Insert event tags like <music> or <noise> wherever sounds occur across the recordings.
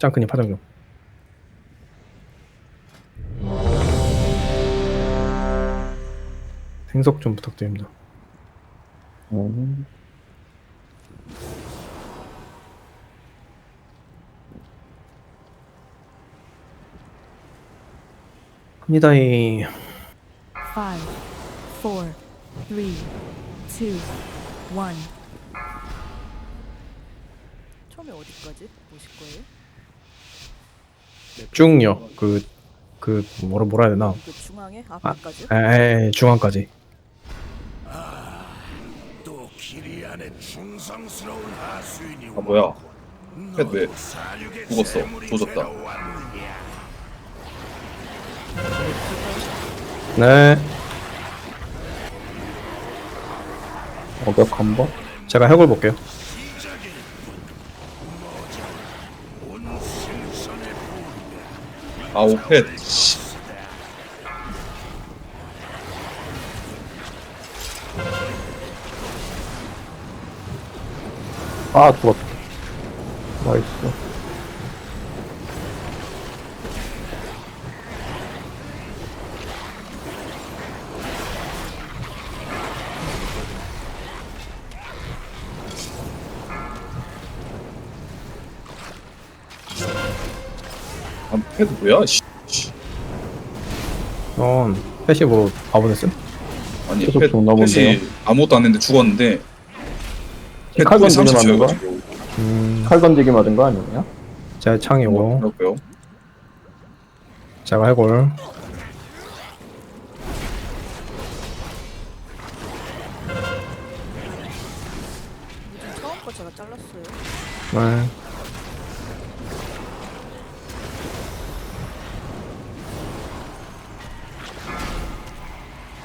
짱크님 파장 좀. 생석 좀 부탁드립니다. 음. 합니다이 Five, four, three, two, one. 처음에 어디까지 보실 거예요? 쭉요. 그, 그, 뭐라, 뭐라 해야 되나. 그 중앙에 아, 앞에까지? 에, 중앙까지. 또 기리안의 충성스러운 하수인이 아 뭐야? 너왜 죽었어? 조졌다. 네. 어벽 한 번? 제가 해골 볼게요. 온 생선의 아 오펫. 씨. 아 죽었다. 나이스. 아, 패드 뭐야? 씨. 씨. 전 패시브로 바보냈음. 아니, 계속 패, 죽나 패시 본데요? 아무것도 안 했는데 죽었는데. 칼 패드에 던지기 30 맞는 거야? 줘가지고. 음, 칼 던지기 맞은 거 아니냐? 제가 창이고, 그렇고요. 제가 해골. 처음 거 제가 잘랐어요. 네.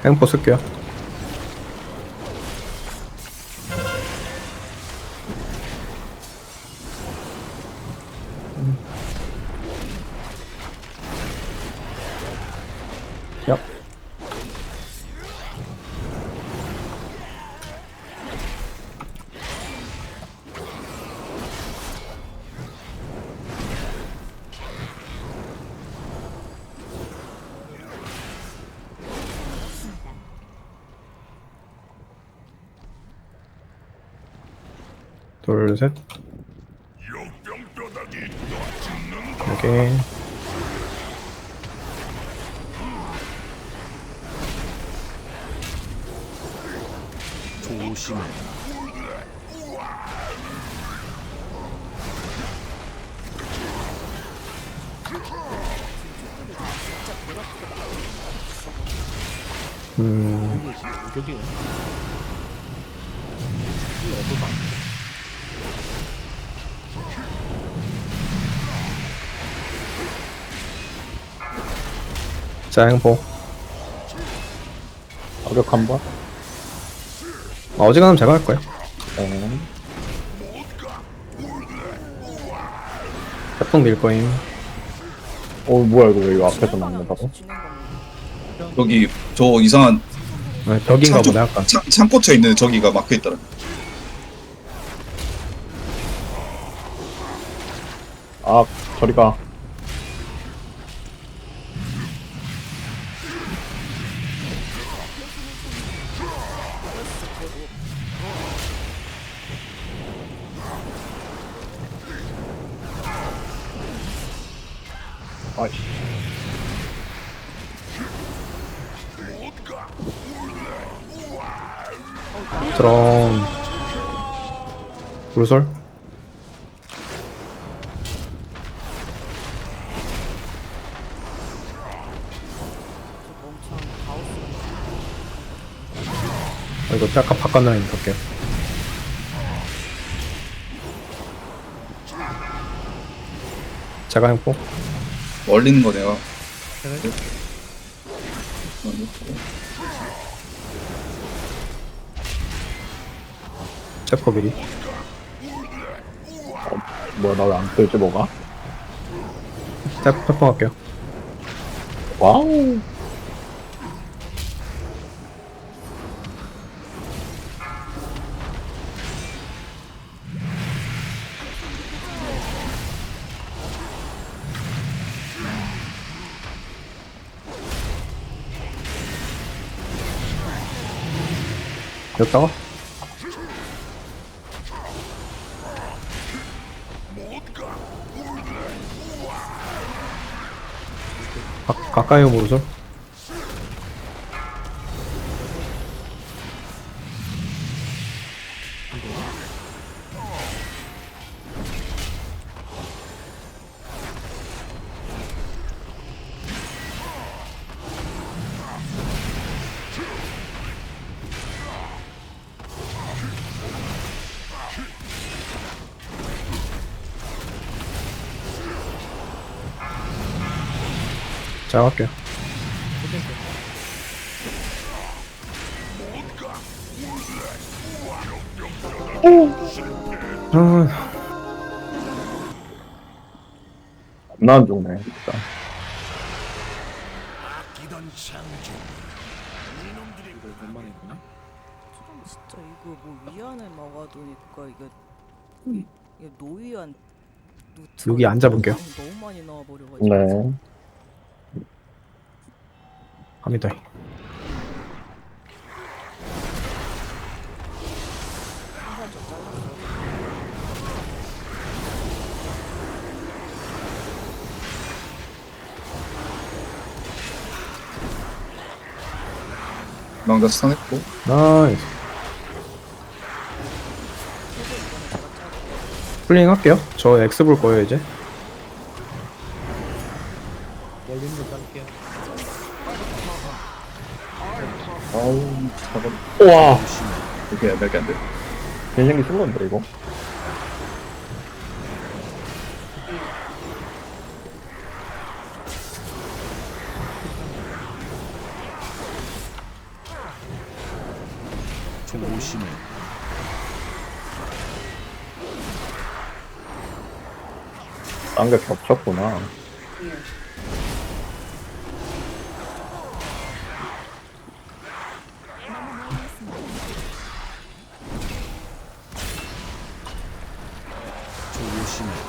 행포 쓸게요. 둘, 셋. 여기. 조심해. 음, 자, 행포. 어벽 한 번? 아, 어지간하면 제가 할 거예요. 네. 협동 밀 거임. 어 뭐야 이거 왜 이거 앞에서 막는다고? 여기 저 이상한 네, 벽인가 창조- 보다, 약간. 창, 창고쳐 있는 저기가 막혀 있더라. 아 저리 가. 이거 약간 바깥 라인 볼게요. 제가 행포. 얼리는 거 내가. 체포 미리. 뭐야 나 왜안 뜨지 뭐가? 탭, 협동 할게요. 와우. 여기다가 가, 가까이 모르죠? 겁나 안 좋네, 진짜. 아끼던 창조. 이놈들이 참 진짜 이거 뭐 위안을 막아두니까 이게 이게 노위안 노트가 여기 앉아볼게요. 너무 많이 나와버려가지고 네. 갑니다 망자 스탄했고. 나이스. 플링 할게요. 저 X 볼 거예요 이제. 아우 저거 우와! 이렇게 몇개 안돼? 개생기 쓴 건데, 이거? 딴게 겹쳤구나.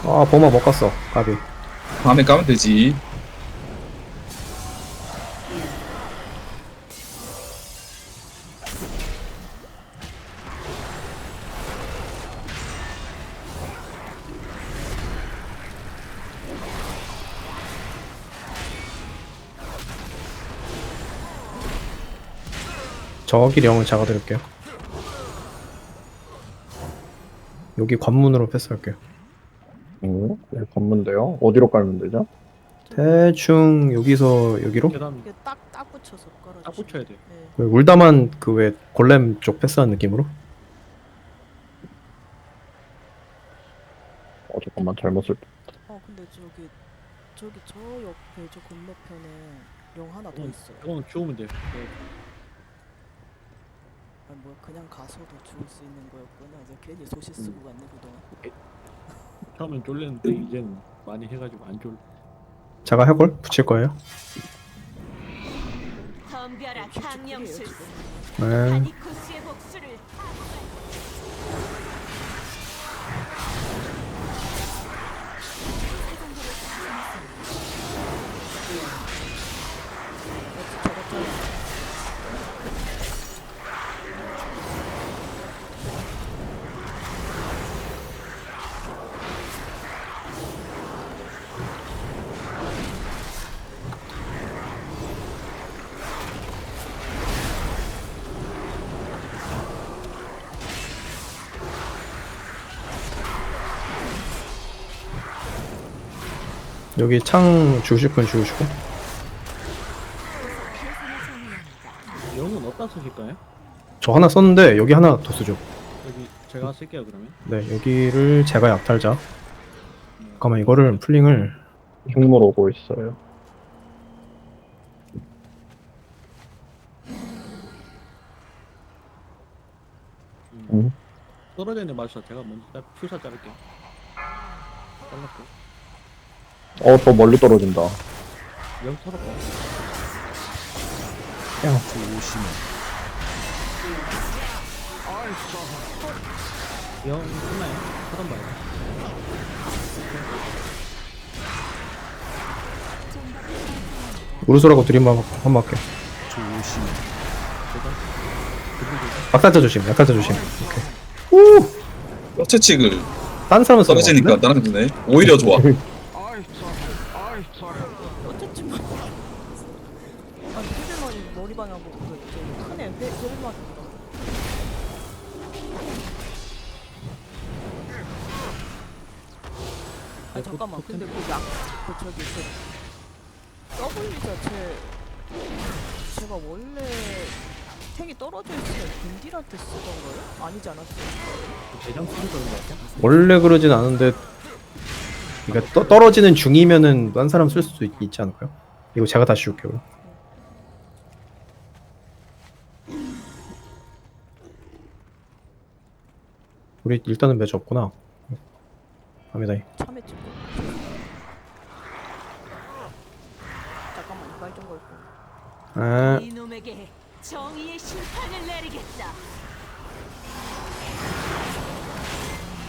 아 보마 못 갔어 가비 다음에 까면 되지 저기 령을 잡아드릴게요 여기 관문으로 패스할게요 응? 네, 건문데요? 어디로 깔면 되죠? 대충 여기서 여기로 계단 이게 딱 딱 붙여서 깔아. 딱 붙여야 돼. 네. 그 울다만 그 왜 골렘 쪽 패스한 느낌으로 어, 잠깐만, 잘못 쓸 어 근데 저기 저기 저 옆에 저 건너편에 령 하나 더 응. 있어요. 그건 주우면 돼. 네. 아니 뭐야 그냥 가서도 죽을 수 있는 거였구나. 이제 괜히 소시 쓰고 갔네 그동안. 처음엔 쫄렸는데 이젠 많이 해가지고 안 쫄. 제가 해골 붙일 거예요 덤벼라 네 여기 창 주실 분 주시고 영은 어디다 쓰실까요? 저 하나 썼는데 여기 하나 더 쓰죠 여기 제가 쓸게요 그러면. 네 여기를 제가 약탈자 잠깐만 이거를 플링을 흉물 오고 있어요. 음. 응? 떨어져 있는 맞춰 제가 먼저 딱 풀사 자를게요. 잘랐고. 어, 더 멀리 떨어진다. 영 털었고. 조심해. 영 끝나요? 하단 봐요. 우르소라고 드림 한번 한번 할게요 조심해. 약탈자 조심 약탈자 조심 오케이 어체칙을 딴 사람은 쓰는 거 떨어지니까 드네 오히려 좋아 <laughs> 저기 큰애 헤빌만 아니 잠깐만 근데 그약 그 저기 그 W 자체 제가 원래 탱이 떨어져 있으면 빈딜한테 쓰던 거예요? 아니지 않았어요? 대장 쓰는 거는 것 같아. 원래 그러진 않은데 그러니까 떠, 떨어지는 중이면은 딴 사람 쓸 수도 있, 있지 않을까요? 이거 제가 다시 줄게요 우리 일단은 매주 없구나. 갑니다. 참외 찍고. 잠깐만 이빨 좀 걸고. 아. 이놈에게 정의의 심판을 내리겠다.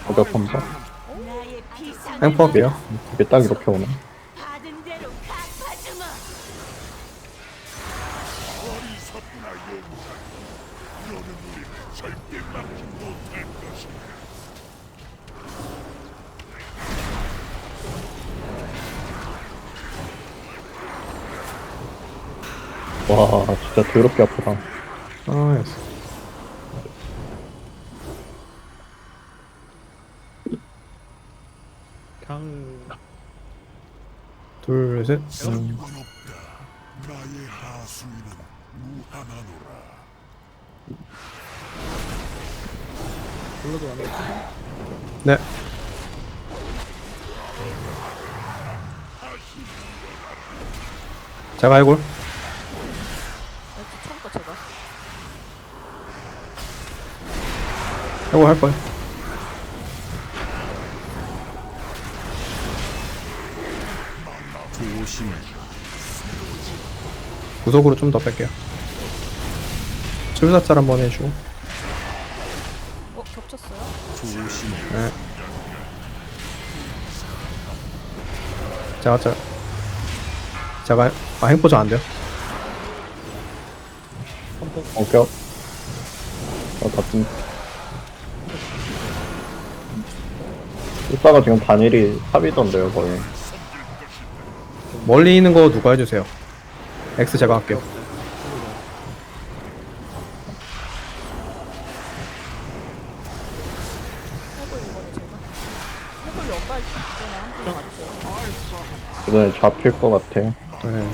어벽 한번 나의 비상을 행포할게요. 이게 딱 이렇게 오네 진짜 더럽게 아프다 아. 그냥 둘, 셋. 음, 상관없다. 나의 하수인은 무한하노라. 불러도 안 돼. 네. 제가 해골. 이렇게 처음부터 제가 해골 할 거예요. 조심해. 구석으로 좀 더 뺄게요. 출사짤 한번 해주고. 어 겹쳤어요? 조심해. 네. 제가 짤. 제가 아 행포 잘안 돼요. 어벽 어 같은 숫자가 지금 단일이 탑이던데요 거의 멀리 있는 거 누가 해주세요. X 제가 할게요. 해골 이번에 제가 해골 연말 전에 한번 가주세요 이번에 잡힐 것 같아 네.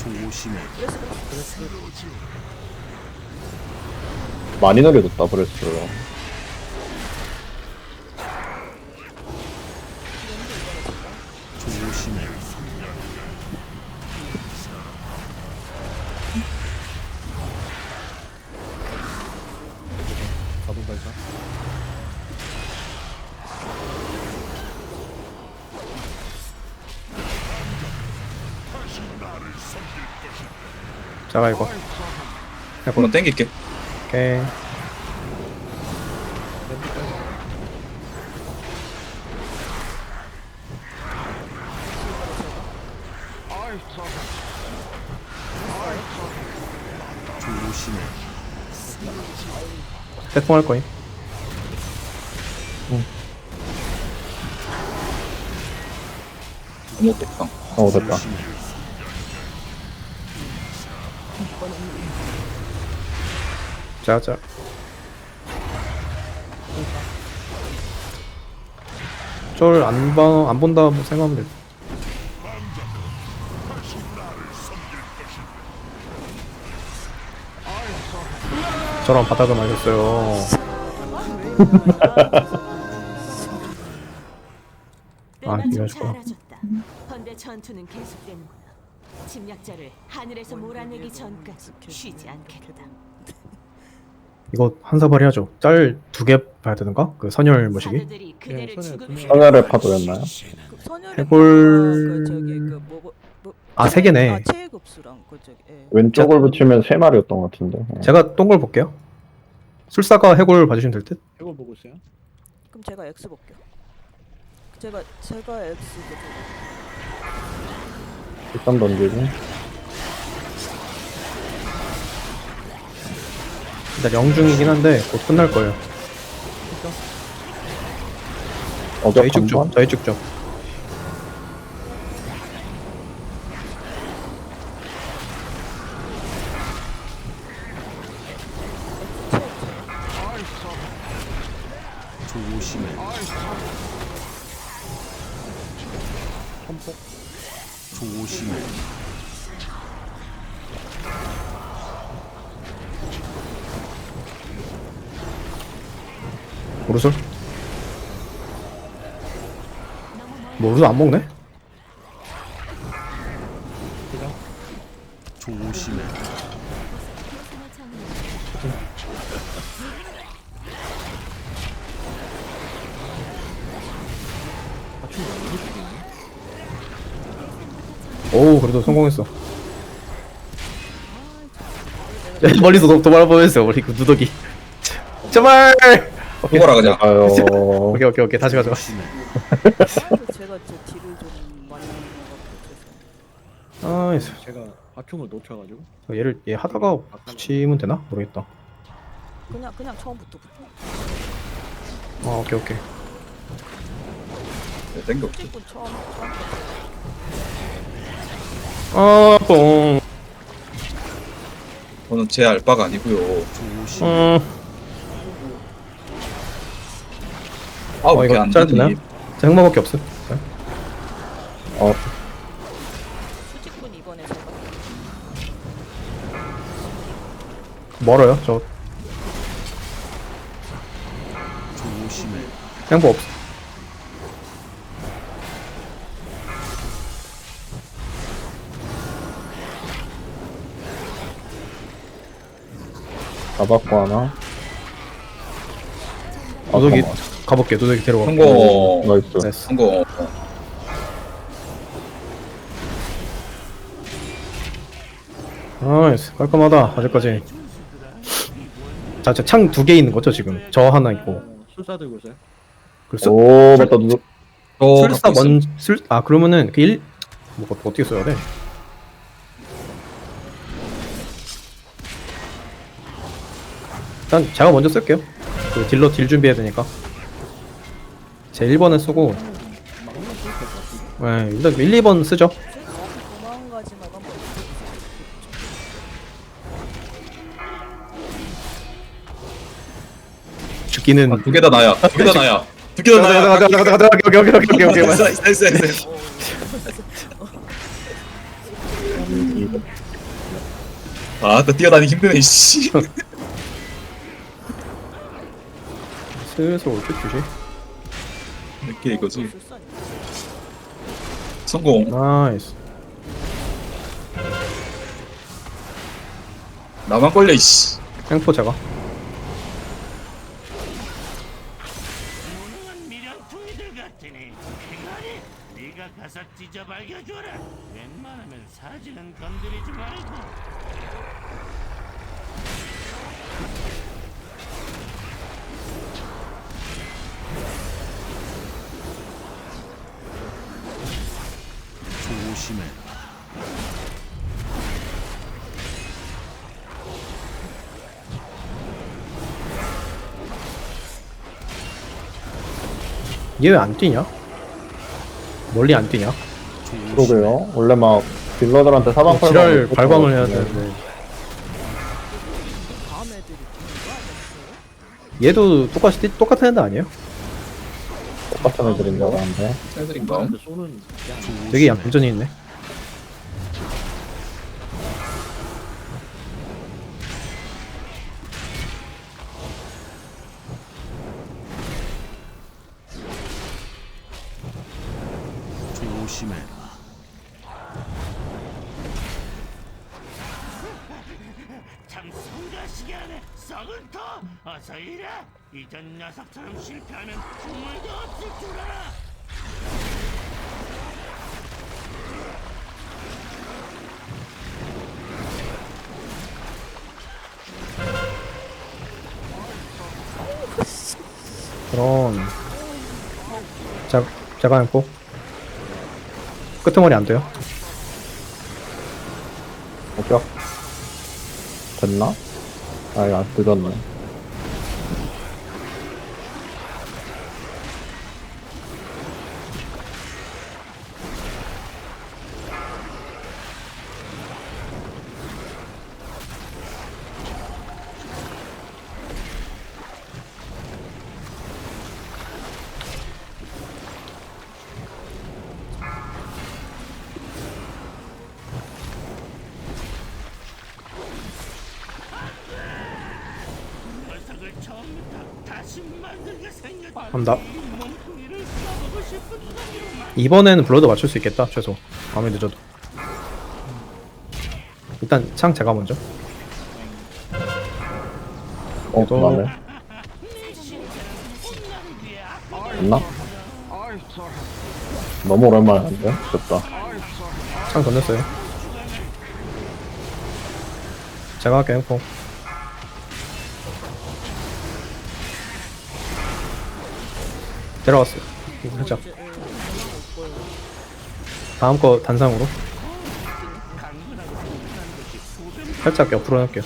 많이 느려졌다 브레스로 제가 이거. 한번 땡길게 오케이. 조심해. 태풍 할 거임. 잘못됐다 어 됐다 조심해. 제가 짤. 쫄안 봐, 안 본다 뭐 생각하면 돼. 저런 바닥을 맞았어요. <laughs> 아. 헌데 전투는 계속되는구나. 침략자를 하늘에서 몰아내기 전까지 쉬지 않겠다. 이거 한 사발 해야죠. 짤 두 개 봐야 되는가? 그 선열 죽음 분명히- 성열의 파도였나요? 그 선열의 해골- 그 저기 그 뭐, 뭐 아, 세 개네. 아 체급수랑 그 저기 예. 왼쪽을 붙이면 세 마리였던 것 같은데 예. 제가 동글 볼게요. 술사가 해골 봐주시면 될 듯. 이걸 보고 있어요. 그럼 제가 X 볼게요 제가 제가 X 그 일단 던지고 일단 영중이긴 한데 곧 끝날 거예요. 저희 한 쭉쭉, 번. 저희 쭉쭉. 조심해. 조심해. 모르솔? 모르솔 안 먹네? 조심해. 오 그래도 성공했어. 야, 멀리서 도, 도발해보면서 우리 그 누더기. <laughs> 제발. 오케이. 죽어라 그냥 아유. <laughs> 오케이 오케이 오케이 다시 가져가. 그래서 제가 제 딜을 좀 많이 것 같아요. 아이스. 제가 화충을 놓쳐가지고 얘를 얘 하다가 붙이면 되나 모르겠다. 그냥 그냥 처음부터 붙어. 아 오케이 오케이. 네, 땡겨 찍고 처음 처음. 아 뽕. 저는 제 알바가 아니고요. 음. 아 어 왜 이렇게 이거 안 되나? 되지 자 흑마밖에 없어. 자. 어, 이번에 멀어요. 저 조심해. 행보 없어. 잡았고 하나. 아, 누더기 잠깐만. 가볼게. 누더기 데려가. 성공 나이스. 됐어. 성공 나이스 깔끔하다 아직까지 자저 창 두 개 있는 거죠 지금 저 하나 있고 어, 술사 들고 있어요. 그래서 오, 맞다. 누, 저 술사 갖고. 먼술아 그러면은 그일 뭐 어떻게 써야 돼? 일단 제가 먼저 쓸게요 그 딜러 딜 준비해야 되니까 제 1번에 쓰고. 네, 일단 1, 2번 쓰죠. 죽기는 아, 두개 다 나야. 두 개 다 나야. 두 개 다 나야. 가자 가자 가자 가자 오케이 오케이 오케이 오케이 오케이. 나이스 나이스 나이스 아나 뛰어다니기 힘드네 씨. <laughs> 슬슬 올때 주지 이렇게 이거지. 성공. 나이스. 나만 걸려 이씨. 같으니 행하니 네가 가서 찢어 발겨줘라. 웬만하면 사진은 건드리지 말고 조심해. 얘 왜 안 뛰냐? 멀리 안 뛰냐? 그러게요. 원래 막 딜러들한테 사방 팔방. 지랄 놓고 발광을 해야. 되는데? 얘도 똑같이 뛰- 똑같은 애들 아니에요? 근데 쏘는 그냥 되게 양전이 있네 어서 일해 이전 녀석처럼 실패하면 국물도 없을 줄 알아 그럼 자, 제가 행포 끄트머리 안 돼요? 어격. 됐나? 아, 이거 안 늦었네. 이 놈이로만. 이번에는 블러드 맞출 수 있겠다 최소 마음에 늦어도 일단 창 제가 먼저 어, 또- 그만해. 됐나? 너무 오랜만에 한데? 됐다. 창 던졌어요 제가 할게요 엠 내려왔어요 이거 살짝 예. 다음 거 단상으로 살짝 옆으로 할게요?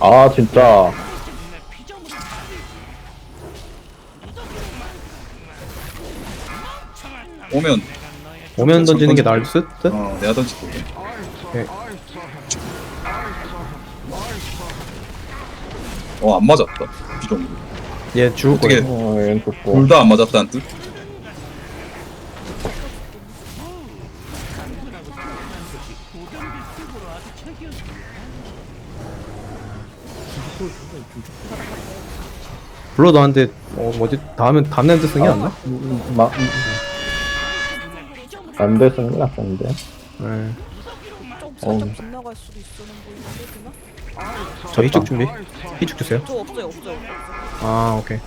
아, 진짜. 오면 오면 던지는 게 나을 듯? 듯? 어 내가 던질게 오케이. 어 안 맞았다 비정 얘 죽을 어떻게- 거예요 어, 얘는 좋고. 둘다안 맞았다는 뜻? 블러드 한데 어 뭐지 다음엔 다음 랜드 쓰는 게 낫나? 음, 마, 음. 안 됐으면 낫겠는데. 네. 좀 어우. 살짝 빗나갈 수도 있으는 보이는데 그나? 저 이쪽 준비 이쪽 주세요 저 없어요 없어요. 없어요. 아 오케이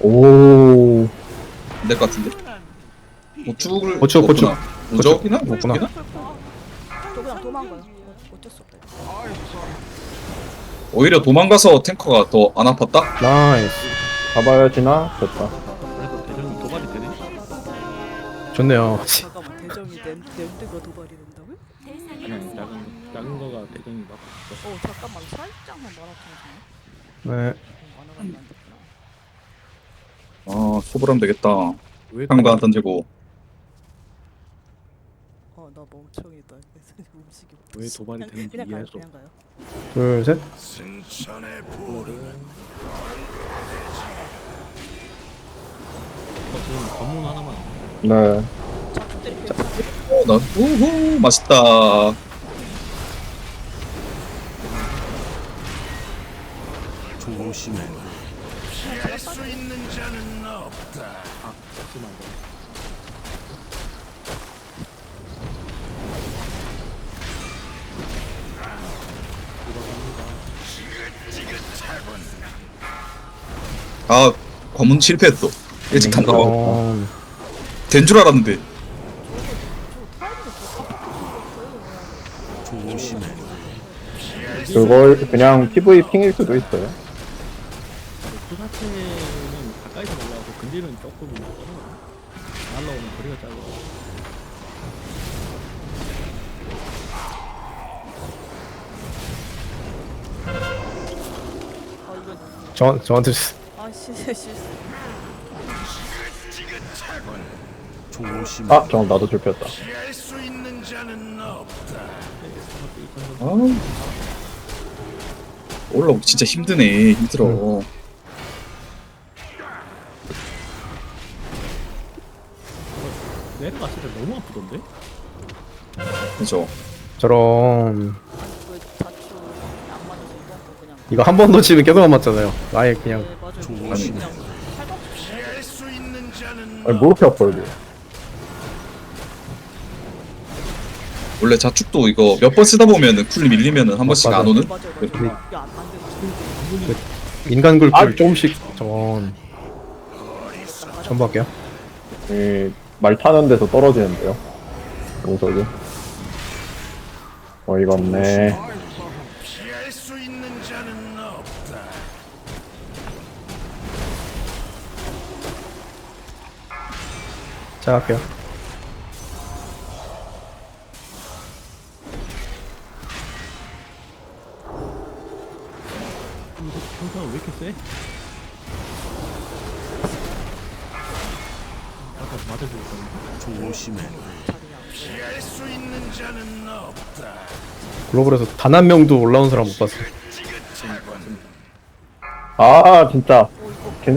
오. 안될것 같은데 고추를 고추, 고추. 먹구나. 무적이나? 먹구나. 저 그냥 도망가요. 어, 어쩔 수 없다. 오히려 도망가서 탱커가 더 안 아팠다? 나이스 가봐야지나? 됐다. 그래도 대전이 도발이 되네. 좋네요 <laughs> 잠깐만 대정이 랜 랜드가 도발이 된다고요? 그냥 작은 거- 작은 거가 대전이 막. 어 잠깐만 살짝만 말아주면 네 만화가 안 됐구나. 아 소불하면 되겠다 왜안 던지고 어 나 멍청이다. 움직이. 왜 도발이 되는지 그냥 이해할 수 그냥 가요. 둘셋 어, 지금 검문 하나만. 네. 자꾸 때리고 어, 나 우후 맛있다 조심해. 잠시만. 아 검은 실패했어 일찍 탄다고 어, 된줄 알았는데 조심해. 그걸 그냥 PV 핑일 수도 있어요. 그 자체는 가까이서 올라가고 근딜은 조금. 날라오는 거리가 짧아. 저, 저한테 주- 아 실수 실수. 조심해. 아, 저건 나도 실패했다. 아 올라오기 진짜 힘드네 힘들어 내려갔을 때 너무 아프던데? 그죠 저런 그 거. 이거 한 번 놓치면 계속 안 맞잖아요 아예 그냥 네 맞아요. 그냥 살갑. 아니, 뭐 이렇게 아파, 여기. 원래 자축도 이거 몇 번 쓰다 보면은 쿨이 밀리면은 한 번씩 맞아. 안 오는 맞아요 네. 맞아요. 야안 만들고. 인간 굴꿀 조금씩 저런 전부 할게요 이, 말 타는 데서 떨어지는데요. 용석이. 어이가 없네. 제가 할게요. 이거 평소가 왜 이렇게 세? 아까 맞아주고 있었는데 조심해. 피할 수 있는 자는 없다. 글로벌에서 단 한 명도 올라온 사람 못 봤어요. 아 진짜 어 이거 겐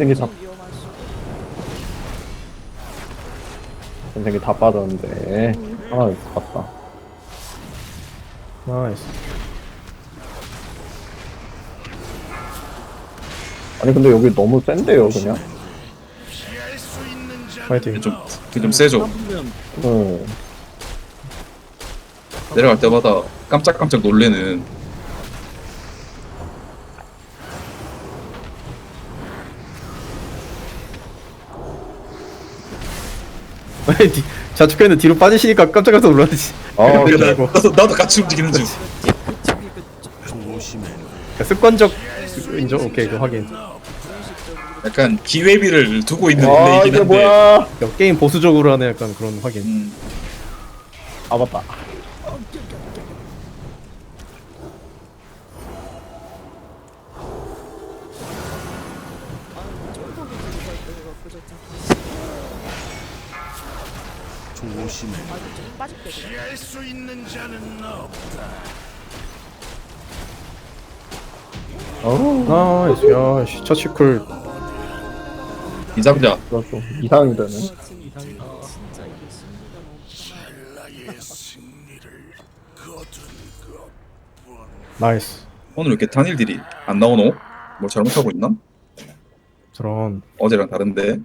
겐생기 다 빠졌는데. 아 맞다. 나이스. 아니 근데 여기 너무 센데요 그냥. 파이팅. 좀, 좀 세죠. 응. 내려갈 때마다 깜짝깜짝 놀래는 자축했는데 뒤로 빠지시니까 깜짝 깜짝 놀랐지. 아 그래, 근데 나도- 나도, 나도 같이 움직이는 중 습관적 인정. 오케이, 그 확인. 약간 기회비를 두고 있는 아 플레이긴 이게 한데 뭐야? 게임 보수적으로 하는 약간 그런 확인. 음, 아 맞다. 조심해. 아 빠질게 그냥 피할 수 있는 자는 없다. 어우 나이스. 야, 씨, 첫 시클. 이 잡자 이거 좀 이상이 되네. 나의 승리를 거둔 것뿐. 나이스. 오늘 왜 이렇게 단일들이 안 나오노? 뭘 잘못하고 있나? 저런. 어제랑 다른데